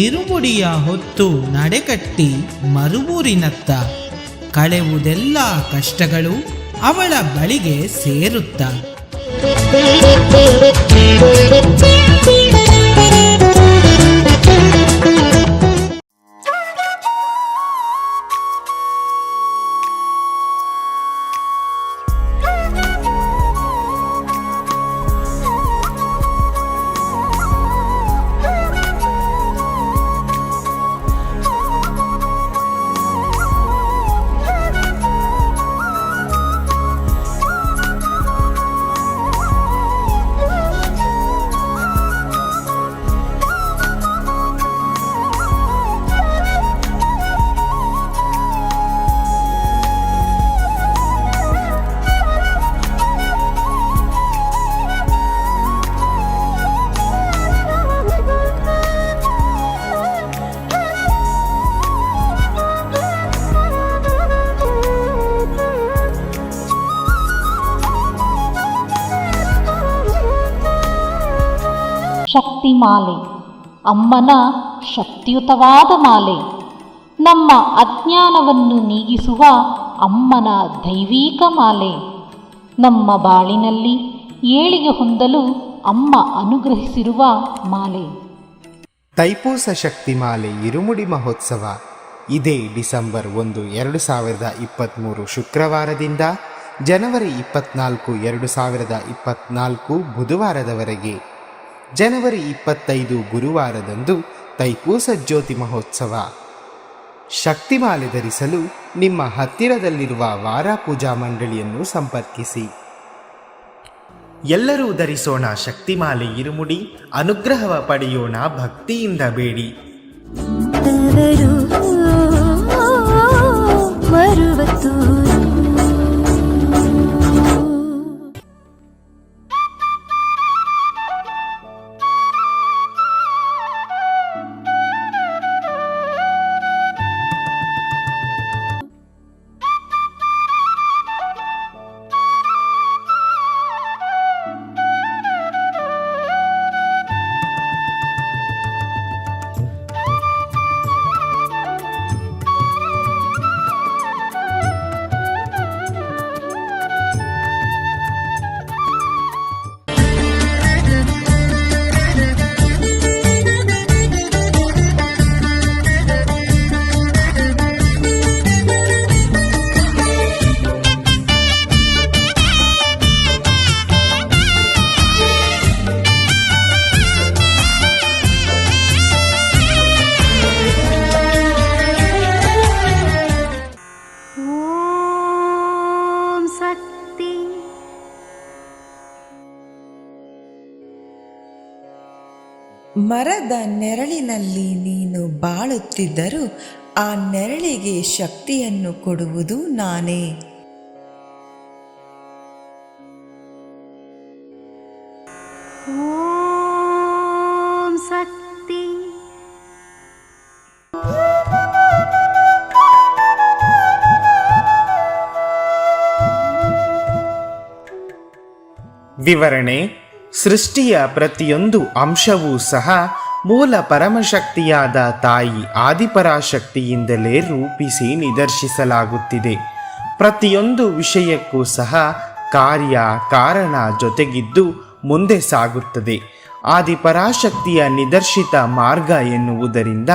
ಇರುಮುಡಿಯ ಹೊತ್ತು ನಡೆಕಟ್ಟಿ ಮರುಮೂರಿನತ್ತ ಕಳೆವುದೆಲ್ಲ ಕಷ್ಟಗಳು ಅವಳ ಬಳಿಗೆ ಸೇರುತ್ತ. ಶಕ್ತಿ ಮಾಲೆ ಅಮ್ಮನ ಶಕ್ತಿಯುತವಾದ ಮಾಲೆ. ನಮ್ಮ ಅಜ್ಞಾನವನ್ನು ನೀಗಿಸುವ ಅಮ್ಮನ ದೈವೀಕ ಮಾಲೆ. ನಮ್ಮ ಬಾಳಿನಲ್ಲಿ ಏಳಿಗೆ ಹೊಂದಲು ಅಮ್ಮ ಅನುಗ್ರಹಿಸಿರುವ ಮಾಲೆ. ತೈಪೂಸ ಶಕ್ತಿಮಾಲೆ ಇರುಮುಡಿ ಮಹೋತ್ಸವ. ಇದೇ ಡಿಸೆಂಬರ್ ಒಂದು, ಎರಡು ಸಾವಿರದ ಇಪ್ಪತ್ತ್ಮೂರು ಶುಕ್ರವಾರದಿಂದ ಜನವರಿ ಇಪ್ಪತ್ನಾಲ್ಕು, ಎರಡು ಸಾವಿರದ ಇಪ್ಪತ್ನಾಲ್ಕು ಬುಧವಾರದವರೆಗೆ. ಜನವರಿ ಇಪ್ಪತ್ತೈದು ಗುರುವಾರದಂದು ತೈಪೂಸ ಜ್ಯೋತಿ ಮಹೋತ್ಸವ. ಶಕ್ತಿಮಾಲೆ ಧರಿಸಲು ನಿಮ್ಮ ಹತ್ತಿರದಲ್ಲಿರುವ ವಾರ ಪೂಜಾ ಮಂಡಳಿಯನ್ನು ಸಂಪರ್ಕಿಸಿ. ಎಲ್ಲರೂ ಧರಿಸೋಣ ಶಕ್ತಿಮಾಲೆ ಇರುಮುಡಿ, ಅನುಗ್ರಹವ ಪಡೆಯೋಣ ಭಕ್ತಿಯಿಂದ ಬೇಡಿ. ಮರದ ನೆರಳಿನಲ್ಲಿ ನೀನು ಬಾಳುತ್ತಿದ್ದರೂ ಆ ನೆರಳಿಗೆ ಶಕ್ತಿಯನ್ನು ಕೊಡುವುದು ನಾನೇ. ಓಂ ಶಕ್ತಿ. ವಿವರಣೆ ಸೃಷ್ಟಿಯ ಪ್ರತಿಯೊಂದು ಅಂಶವೂ ಸಹ ಮೂಲ ಪರಮಶಕ್ತಿಯಾದ ತಾಯಿ ಆದಿಪರಾಶಕ್ತಿಯಿಂದಲೇ ರೂಪಿಸಿ ನಿದರ್ಶಿಸಲಾಗುತ್ತಿದೆ. ಪ್ರತಿಯೊಂದು ವಿಷಯಕ್ಕೂ ಸಹ ಕಾರ್ಯ, ಕಾರಣ ಜೊತೆಗಿದ್ದು ಮುಂದೆ ಸಾಗುತ್ತದೆ. ಆದಿಪರಾಶಕ್ತಿಯ ನಿದರ್ಶಿತ ಮಾರ್ಗ ಎನ್ನುವುದರಿಂದ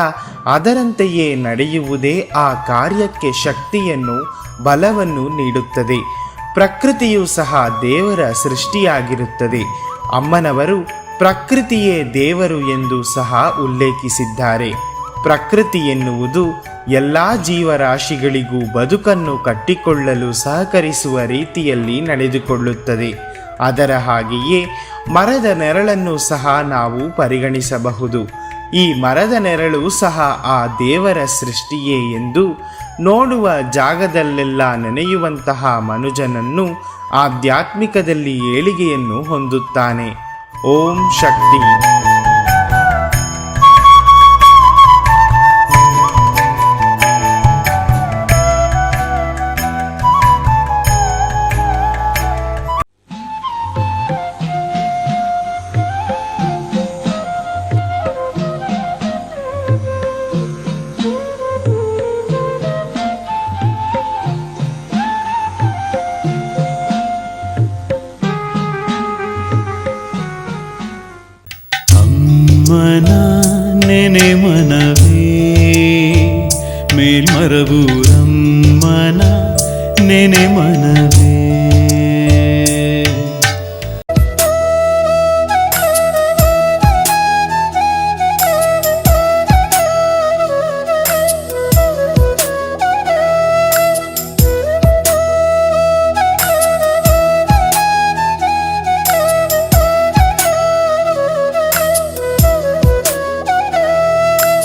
ಅದರಂತೆಯೇ ನಡೆಯುವುದೇ ಆ ಕಾರ್ಯಕ್ಕೆ ಶಕ್ತಿಯನ್ನು, ಬಲವನ್ನು ನೀಡುತ್ತದೆ. ಪ್ರಕೃತಿಯು ಸಹ ದೇವರ ಸೃಷ್ಟಿಯಾಗಿರುತ್ತದೆ. ಅಮ್ಮನವರು ಪ್ರಕೃತಿಯೇ ದೇವರು ಎಂದು ಸಹ ಉಲ್ಲೇಖಿಸಿದ್ದಾರೆ. ಪ್ರಕೃತಿ ಎನ್ನುವುದು ಎಲ್ಲ ಜೀವರಾಶಿಗಳಿಗೂ ಬದುಕನ್ನು ಕಟ್ಟಿಕೊಳ್ಳಲು ಸಹಕರಿಸುವ ರೀತಿಯಲ್ಲಿ ನಡೆದುಕೊಳ್ಳುತ್ತದೆ. ಅದರ ಹಾಗೆಯೇ ಮರದ ನೆರಳನ್ನು ಸಹ ನಾವು ಪರಿಗಣಿಸಬಹುದು. ಈ ಮರದ ನೆರಳು ಸಹ ಆ ದೇವರ ಸೃಷ್ಟಿಯೇ ಎಂದು ನೋಡುವ ಜಾಗದಲ್ಲೆಲ್ಲ ನೆನೆಯುವಂತಹ ಮನುಜನನ್ನು ಆಧ್ಯಾತ್ಮಿಕದಲ್ಲಿ ಏಳಿಗೆಯನ್ನು ಹೊಂದುತ್ತಾನೆ. ಓಂ ಶಕ್ತಿ. ನಿಮ್ಮನ ನೆನೆ ಮನವೇ ಮೇಲ್ಮರವು ನಮ್ಮನ ನೆನೆ ಮನವೇ